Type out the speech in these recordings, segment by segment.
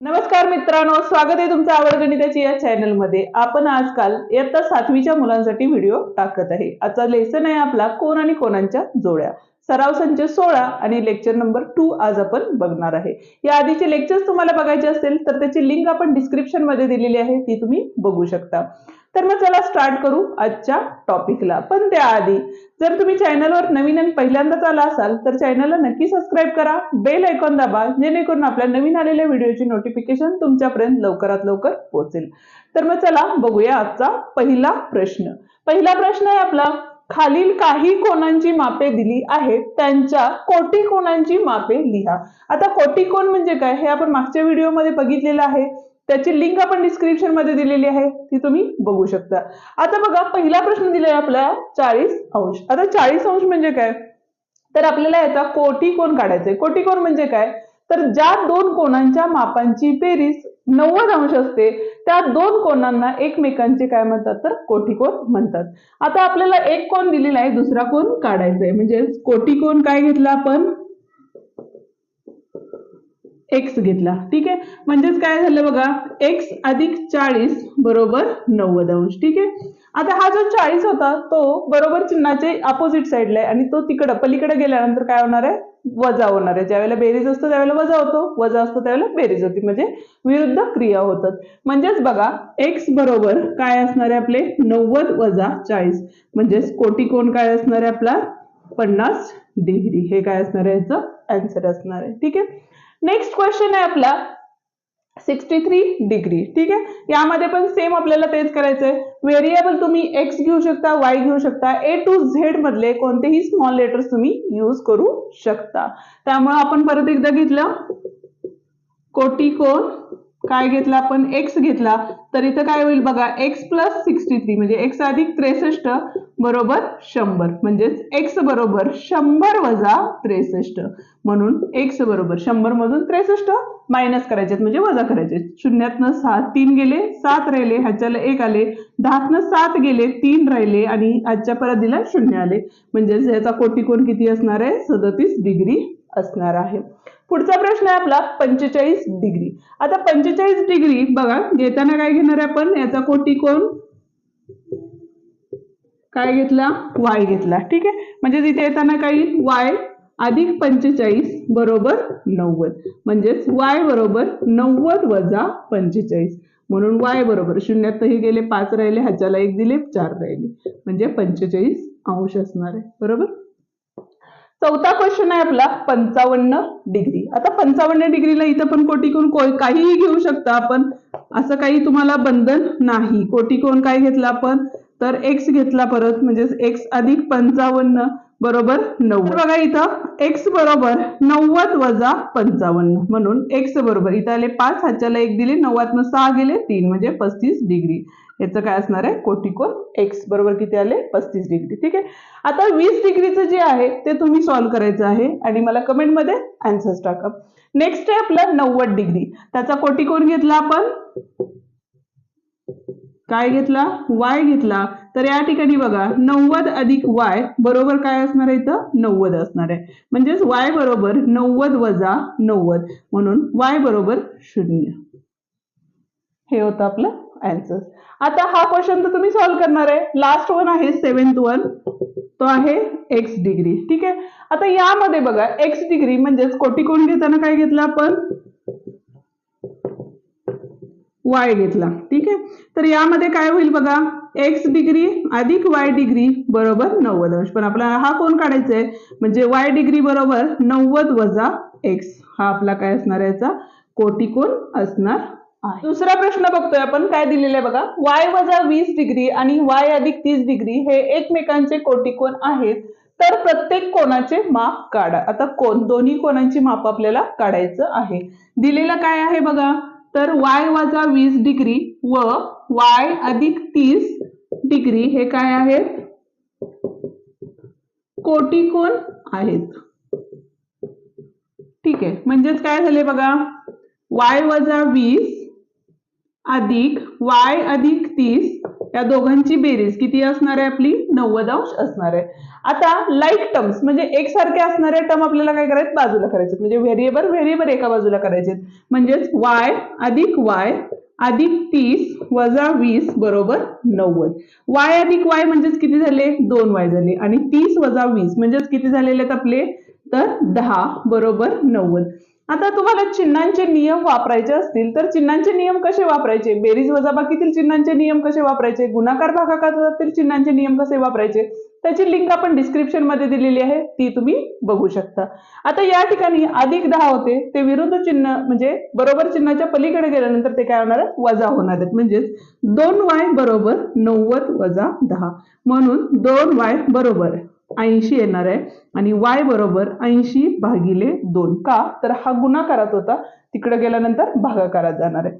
नमस्कार मित्रांनो स्वागत आहे तुमचं आवड गणिताची या चॅनलमध्ये आपण आजकाल इयत्ता सातवीच्या मुलांसाठी व्हिडिओ टाकत आहे. आजचा लेसन आहे आपला कोण आणि कोणांच्या जोड्या. सराव संच सोळा आणि लेक्चर नंबर टू आज आपण बघणार आहे. या आधीचे लेक्चर्स तुम्हाला बघायचे असेल तर त्याची लिंक आपण डिस्क्रिप्शनमध्ये दिलेली आहे ती तुम्ही बघू शकता. तर मग चला स्टार्ट करू आजच्या टॉपिकला पण त्याआधी जर तुम्ही चॅनलवर नवीन आणि पहिल्यांदाच आला असाल तर चॅनलला नक्की सबस्क्राईब करा. बेल ऐकॉन दाबा जेणेकरून आपल्या नवीन आलेल्या व्हिडिओची नोटिफिकेशन तुमच्यापर्यंत लवकरात लवकर पोहोचेल. तर मग चला बघूया आजचा पहिला प्रश्न. पहिला प्रश्न आहे आपला खालील काही कोणांची मापे दिली आहेत त्यांच्या कोटी कोणांची मापे लिहा. आता कोटी कोण म्हणजे काय? हे आपण मागच्या व्हिडिओमध्ये बघितलेलं आहे. त्याची लिंक आपण डिस्क्रिप्शनमध्ये दिलेली आहे. ती तुम्ही बघू शकता. आता बघा पहिला प्रश्न दिलाय आपला चाळीस अंश. आता चाळीस अंश म्हणजे काय? तर आपल्याला याचा कोटी कोण काढायचंय? कोटी कोण म्हणजे काय? तर ज्या दोन कोणांच्या मापांची बेरीज नव्वद अंश असते त्या दोन कोणांना एकमेकांचे काय म्हणतात? तर कोटी कोण म्हणतात. आता आपल्याला एक कोण दिलेला आहे दुसरा कोण काढायचा आहे म्हणजे कोटी कोण काय घेतला आपण? एक्स घेतला. ठीक आहे? म्हणजेच काय झालं बघा? एक्स अधिक चाळीस बरोबर नव्वद अंश. ठीक आहे? आता हा जो चाळीस होता तो बरोबर चिन्हाचे अपोजिट साईडला आहे. आणि तो तिकडं पलीकडे गेल्यानंतर काय होणार आहे? वजा होणार आहे. ज्यावेळेला बेरीज असतो त्यावेळेला वजा होतो. वजा असतो त्यावेळेला बेरीज होती. म्हणजे विरुद्ध क्रिया होतात. म्हणजेच बघा एक्स बरोबर काय असणार आहे आपले? नव्वद वजा चाळीस. म्हणजेच कोटी कोण काय असणार आहे आपला? पन्नास डिग्री. हे काय असणार आहे? याचं आन्सर असणार आहे. ठीक आहे? नेक्स्ट क्वेश्चन आहे आपला. Sixty three degree. ठीक आहे? यामध्ये पण सेम आपल्याला तेच करायचंय. व्हेरिएबल तुम्ही एक्स घेऊ शकता वाय घेऊ शकता. ए टू झेड मधले कोणतेही स्मॉल लेटर्स तुम्ही यूज करू शकता. त्यामुळे आपण परत एकदा घेतलं. कोटी कोण? काय घेतला आपण? एक्स घेतला. तर इथं काय होईल बघा? एक्स प्लस सिक्स्टी थ्री म्हणजे एक्स अधिक त्रेसष्ट बरोबर शंभर. म्हणजेच एक्स बरोबर शंभर वजा त्रेसष्ट. म्हणून एक्स बरोबर शंभर मधून त्रेसष्ट मायनस करायचे म्हणजे वजा करायचे शून्यातनं सहा तीन गेले सात राहिले ह्याच्याला एक आले. दहातनं सात गेले तीन राहिले आणि आजच्या परत दिला शून्य आले. म्हणजेच याचा कोटी कोण किती असणार आहे? सदतीस डिग्री असणार आहे. पुढचा प्रश्न आहे आपला पंचेचाळीस डिग्री. आता पंचेचाळीस डिग्री बघा घेताना काय घेणार आहे आपण? याचा कोटी कोण काय घेतला? वाय घेतला. ठीक आहे? म्हणजे तिथे येताना काय येईल वाय अधिक पंचेचाळीस बरोबर नव्वद. म्हणजेच वाय बरोबर नव्वद वजा पंचेचाळीस. म्हणून वाय बरोबर शून्यात हे गेले पाच राहिले ह्याच्याला एक दिले चार राहिले. म्हणजे पंचेचाळीस अंश असणार आहे. बरोबर? चौथा क्वेश्चन आहे आपला पंचावन्न डिग्री. आता पंचावन्न डिग्रीला इथं पण कोटी को- काहीही घेऊ शकता आपण. असं काही तुम्हाला बंधन नाही. कोटी कोण काय घेतला आपण? तर एक्स घेतला परत म्हणजे एक्स अधिक पंचावन्न बरोबर नव्वद. बघा इथं एक्स बरोबर नव्वद वजा पंचावन्न. म्हणून एक्स बरोबर इथं आले पाच ह्याच्याला एक दिले नव्वदनं सहा गेले तीन म्हणजे पस्तीस डिग्री. याचं काय असणार आहे? कोटिकोन एक्स बरोबर किती आले? पस्तीस डिग्री. ठीक आहे? आता वीस डिग्रीचं जे आहे ते तुम्ही सॉल्व्ह करायचं आहे आणि मला कमेंटमध्ये आन्सर्स टाका. नेक्स्ट आहे आपलं नव्वद डिग्री. त्याचा कोटिकोन घेतला आपण काय घेतला? वाय घेतला. तर या ठिकाणी बघा नव्वद अधिक वाय बरोबर काय असणार आहे इथं? नव्वद असणार आहे. म्हणजेच वाय बरोबर नव्वद वजा नव्वद. म्हणून वाय बरोबर शून्य. हे होतं आपलं आन्सर आता हा क्वेश्चन तर तुम्ही सॉल्व्ह करणार आहे. लास्ट वन आहे सेव्हन्थ वन तो आहे एक्स डिग्री ठीक आहे? आता यामध्ये बघा एक्स डिग्री म्हणजेच कोटी कोण घेताना काय घेतलं आपण? वाय घेतला. ठीक आहे? तर यामध्ये काय होईल बघा? एक्स डिग्री अधिक वाय डिग्री बरोबर नव्वद अंश. पण आपल्याला हा कोण काढायचा आहे म्हणजे वाय डिग्री बरोबर नव्वद वजा एक्स हा आपला काय असणार याचा? कोटी कोण असणार आहे. दुसरा प्रश्न बघतोय आपण. काय दिलेलं आहे बघा? वाय वजा वीस डिग्री आणि वाय अधिक तीस डिग्री हे एकमेकांचे कोटी कोण आहेत. तर प्रत्येक कोणाचे माप काढा. आता कोण? दोन्ही कोणांची माप आपल्याला काढायचं आहे. दिलेलं काय आहे बघा? तर वाय वजा वीस डिग्री व वाय अधिक तीस डिग्री हे काय आहेत? कोटी कोण आहेत. ठीक आहे. म्हणजेच काय झाले बघा? वाय वजा वीस अधिक वाय अधिक तीस या दोघांची बेरीज किती असणार आहे आपली? नव्वद अंश असणार आहे. आता लाईक टर्म्स म्हणजे एकसारखे असणारे टर्म आपल्याला काय करायचे? बाजूला करायचे. म्हणजे व्हेरिएबल व्हेरिएबल एका बाजूला करायचे. म्हणजेच वाय अधिक वाय अधिक तीस वजा वीस बरोबर नव्वद. वाय अधिक वाय म्हणजेच किती झाले? दोन वाय झाले. आणि तीस वजा वीस म्हणजेच किती झालेले आहेत आपले? तर दहा बरोबर नव्वद. आता तुम्हाला चिन्हांचे नियम वापरायचे असतील तर चिन्हांचे नियम कसे वापरायचे? बेरीज वजाबाकीतील चिन्हांचे नियम कसे वापरायचे? गुणाकार भागाकारातील चिन्हांचे नियम कसे वापरायचे? त्याची लिंक आपण डिस्क्रिप्शनमध्ये दिलेली आहे ती तुम्ही बघू शकता. आता या ठिकाणी अधिक दहा होते ते विरुद्ध चिन्ह म्हणजे बरोबर चिन्हाच्या पलीकडे गेल्यानंतर ते काय होणार आहे वजा होणार आहेत. म्हणजेच दोन वाय बरोबर नव्वद वजा दहा. म्हणून दोन वाय बरोबर ऐंशी येणार आहे. आणि वाय बरोबर ऐंशी भागिले दोन. का? तर हा गुणाकारात होता. तिकडे गेल्यानंतर भागाकारात जाणार आहे.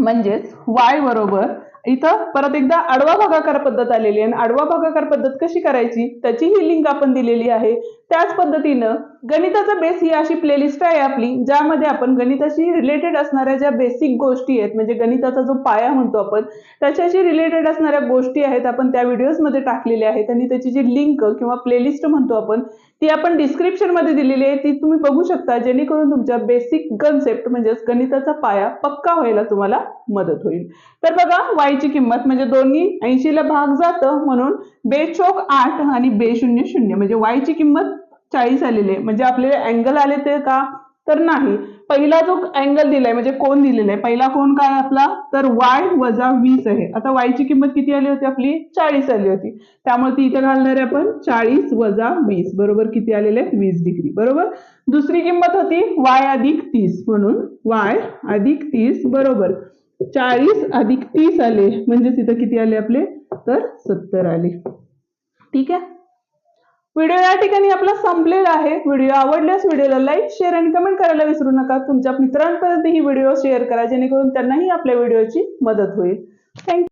म्हणजेच वाय बरोबर इथं परत एकदा आडवा भागाकार पद्धत आलेली आहे. आणि आडवा भागाकार पद्धत कशी करायची? त्याची ही लिंक आपण दिलेली आहे. त्याच पद्धतीनं गणिताचा बेस ही अशी प्लेलिस्ट आहे आपली ज्यामध्ये आपण गणिताशी रिलेटेड असणाऱ्या ज्या बेसिक गोष्टी आहेत म्हणजे गणिताचा जो पाया म्हणतो आपण त्याच्याशी रिलेटेड असणाऱ्या गोष्टी आहेत आपण त्या व्हिडिओजमध्ये टाकलेल्या आहेत. आणि त्याची जी लिंक किंवा प्लेलिस्ट म्हणतो आपण ती आपण डिस्क्रिप्शनमध्ये दिलेली आहे. ती तुम्ही बघू शकता जेणेकरून तुमच्या बेसिक कन्सेप्ट म्हणजेच गणिताचा पाया पक्का व्हायला तुम्हाला मदत होईल. तर बघा वायची किंमत म्हणजे दोन्ही ऐंशीला भाग जातं म्हणून बेचोक आठ आणि बे शून्य. शून्य म्हणजे वायची किंमत चाळीस आलेली आहे. म्हणजे आपले अँगल आले ते का? तर नाही. पहिला जो अँगल दिलाय म्हणजे कोण दिलेला आहे? पहिला कोण काय आपला? तर वाय वजा वीस आहे. आता वायची किंमत किती आली होती आपली? चाळीस आली होती. त्यामुळे ती इथे घालणार आहे आपण चाळीस वजा वीस. बरोबर किती आलेले आहेत? वीस डिग्री. बरोबर? दुसरी किंमत होती वाय अधिक तीस म्हणून. वाय अधिक तीस. बरोबर. चाळीस अधिक तीस आले. म्हणजे तिथं किती आले आपले? तर सत्तर आले. ठीक आहे? व्हिडिओ या ठिकाणी आपला संपलेला आहे. व्हिडिओ आवडल्यास व्हिडिओला लाईक शेअर आणि कमेंट करायला विसरू नका. तुमच्या मित्रांपर्यंत ही व्हिडिओ शेअर करा जेणेकरून त्यांनाही आपल्या व्हिडिओची मदत होईल. थँक्यू